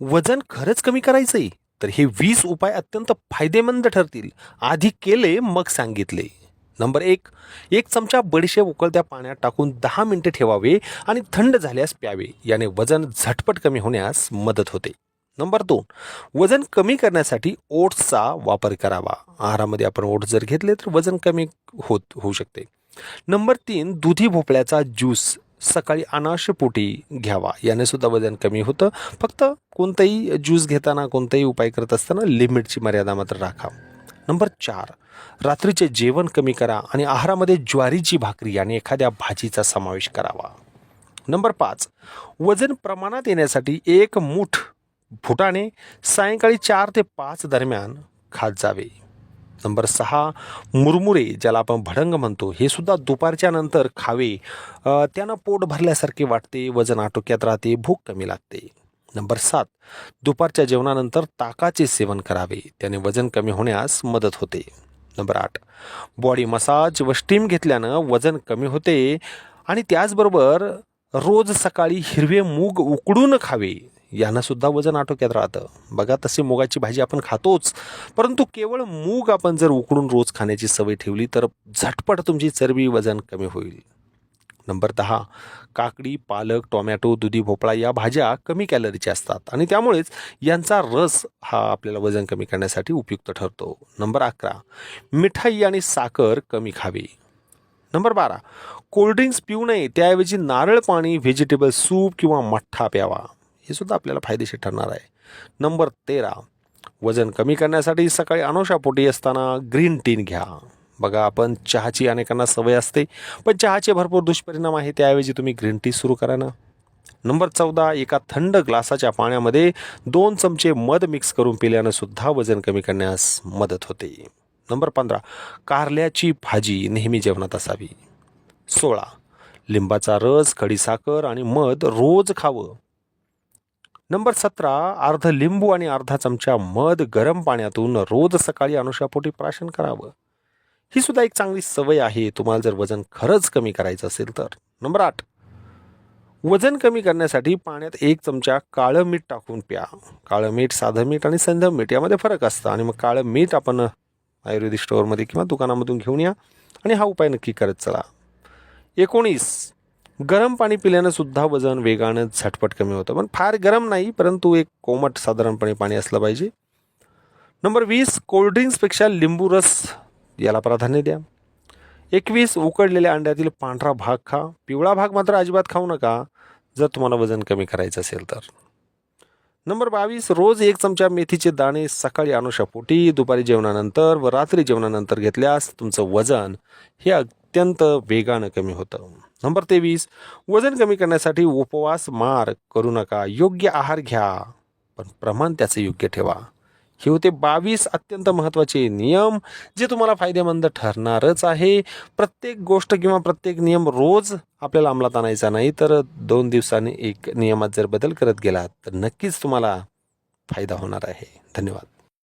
वजन खरंच कमी करायचंय तर हे वीस उपाय अत्यंत फायदेमंद ठरतील. आधी केले मग सांगितले. नंबर एक एक चमचा बडीशेप उकळत्या पाण्यात टाकून दहा मिनिटे ठेवावे आणि थंड झाल्यास प्यावे. याने वजन झटपट कमी होण्यास मदत होते. नंबर दोन वजन कमी करण्यासाठी ओट्सचा वापर करावा. आहारामध्ये आपण ओट्स जर घेतले तर वजन कमी होत होऊ शकते. नंबर तीन दुधी भोपळ्याचा ज्यूस सकाळी अनाशपोटी घ्यावा. याने सुद्धा वजन कमी होतं. फक्त कोणताही ज्यूस घेताना कोणताही उपाय करत असताना लिमिटची मर्यादा मात्र राखा. नंबर चार रात्रीचे जेवण कमी करा आणि आहारामध्ये ज्वारीची भाकरी आणि एखाद्या भाजीचा समावेश करावा. नंबर पाच वजन प्रमाणात येण्यासाठी एक मूठ फुटाणे सायंकाळी चार ते पाच दरम्यान खात जावे. नंबर सहा मुरमुरे ज्याला आपण भडंग म्हणतो हे सुद्धा दुपारच्या नंतर खावे. त्यानं पोट भरल्यासारखे वाटते वजन आटोक्यात राहते भूक कमी लागते. नंबर सात दुपारच्या जेवणानंतर ताकाचे सेवन करावे. त्याने वजन कमी होण्यास मदत होते. नंबर आठ बॉडी मसाज व स्टीम घेतल्यानं वजन कमी होते आणि त्याचबरोबर रोज सकाळी हिरवे मूग उकडून खावे. यांनासुद्धा वजन आटोक्यात राहतं. बघा तशी मुगाची भाजी आपण खातोच. परंतु केवळ मूग आपण जर उकडून रोज खाण्याची सवय ठेवली तर झटपट तुमची चरबी वजन कमी होईल. नंबर दहा काकडी पालक टोमॅटो दुधी भोपळा या भाज्या कमी कॅलरीच्या असतात आणि त्यामुळेच यांचा रस हा आपल्याला वजन कमी करण्यासाठी उपयुक्त ठरतो. नंबर अकरा मिठाई आणि साखर कमी खावी. नंबर बारा कोल्ड्रिंक्स पिऊ नये त्याऐवजी नारळ पाणी व्हेजिटेबल सूप किंवा मठ्ठा प्यावा. हे सुद्धा आपल्याला फायदेशीर ठरणार आहे. नंबर तेरा वजन कमी करण्यासाठी सकाळी अनोशापोटी असताना ग्रीन टीन घ्या. बघा आपण चहाची अनेकांना सवय असते पण चहाचे भरपूर दुष्परिणाम आहे त्याऐवजी तुम्ही ग्रीन टी सुरू करा ना. नंबर चौदा एका थंड ग्लासाच्या पाण्यामध्ये दोन चमचे मध मिक्स करून पिल्यानं सुद्धा वजन कमी करण्यास मदत होते. नंबर पंधरा कारल्याची भाजी नेहमी जेवणात असावी. सोळा लिंबाचा रस खडीसाखर आणि मध रोज खावं. नंबर सतरा अर्ध लिंबू आणि अर्धा चमचा मध गरम पाण्यातून रोज सकाळी अनुशापोटी प्राशन करावं. ही सुद्धा एक चांगली सवय आहे. तुम्हाला जर वजन खरंच कमी करायचं असेल तर. नंबर आठ. वजन कमी करण्यासाठी पाण्यात एक चमचा काळं मीठ टाकून प्या. काळं मीठ साधं मीठ आणि संधं मीठ यामध्ये फरक असतं. आणि मग काळं मीठ आपण आयुर्वेदिक स्टोअरमध्ये किंवा दुकानामधून घेऊन या. आणि हा उपाय नक्की करत चला. एकोणीस. गरम पाणी पिल्यानं सुद्धा वजन वेगानं झटपट कमी होतं. पण फार गरम नाही परंतु एक कोमट साधारणपणे पाणी असलं पाहिजे. नंबर वीस कोल्ड्रिंक्सपेक्षा लिंबू रस याला प्राधान्य द्या. एकवीस उकडलेल्या अंड्यातील पांढरा भाग खा. पिवळा भाग मात्र अजिबात खाऊ नका जर तुम्हाला वजन कमी करायचं असेल तर. नंबर बावीस रोज एक चमचा मेथीचे दाणे सकाळी अनुषापोटी दुपारी जेवणानंतर व रात्री जेवणानंतर घेतल्यास तुमचं वजन हे अत्यंत वेगानं कमी होतं. नंबर तेवीस वजन कमी करण्यासाठी उपवास मार करू नका योग्य आहार घ्या पण प्रमाण त्याचं योग्य ठेवा. हे होते बावीस अत्यंत महत्त्वाचे नियम जे तुम्हाला फायदेमंद ठरणारच आहे. प्रत्येक गोष्ट किंवा प्रत्येक नियम रोज आपल्याला अंमलात आणायचा नाही तर दोन दिवसांनी एक नियमात जर बदल करत गेलात तर नक्कीच तुम्हाला फायदा होणार आहे. धन्यवाद.